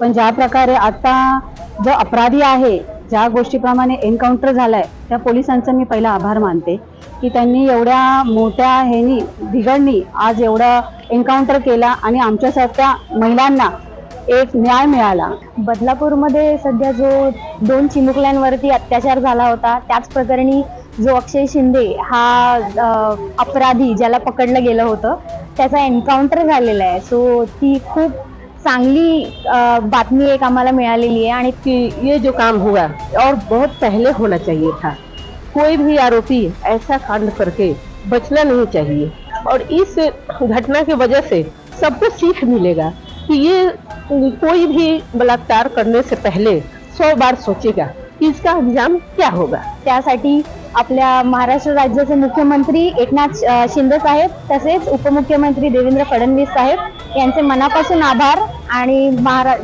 पण ज्या प्रकारे आता जो अपराधी आहे ज्या गोष्टीप्रमाणे एन्काउंटर झालाय त्या पोलिसांचा मी पहिला आभार मानते की त्यांनी एवढ्या मोठ्या ह्यानी बिघडणी आज एवढा एन्काउंटर केला आणि आमच्यासारख्या महिलांना एक न्याय मिळाला. बदलापूरमध्ये सध्या जो दोन चिमुकल्यांवरती अत्याचार झाला होता त्याच प्रकरणी जो अक्षय शिंदे हा अपराधी ज्याला पकडलं गेलं होतं त्याचा एन्काउंटर झालेला आहे. सो ती खूप चांगली बातमी एक आम्हाला मिळालेली आहे आणि कि ये जो काम हुआ और बहुत पहले होना चाहिए था। कोई भी आरोपी ऐसा कांड करके बचना नहीं चाहिए। और इस घटना की वजह से सबको सीख मिलेगा कि ये कोई भी बलात्कार करने से पहले सौ बार सोचेगा इसका अंजाम क्या होगा? त्यासाठी आपल्या महाराष्ट्र राज्याचे मुख्यमंत्री एकनाथ शिंदे साहेब तसेच उपमुख्यमंत्री देवेंद्र फडणवीस साहेब यांचे मनापासून आभार. आणि महारा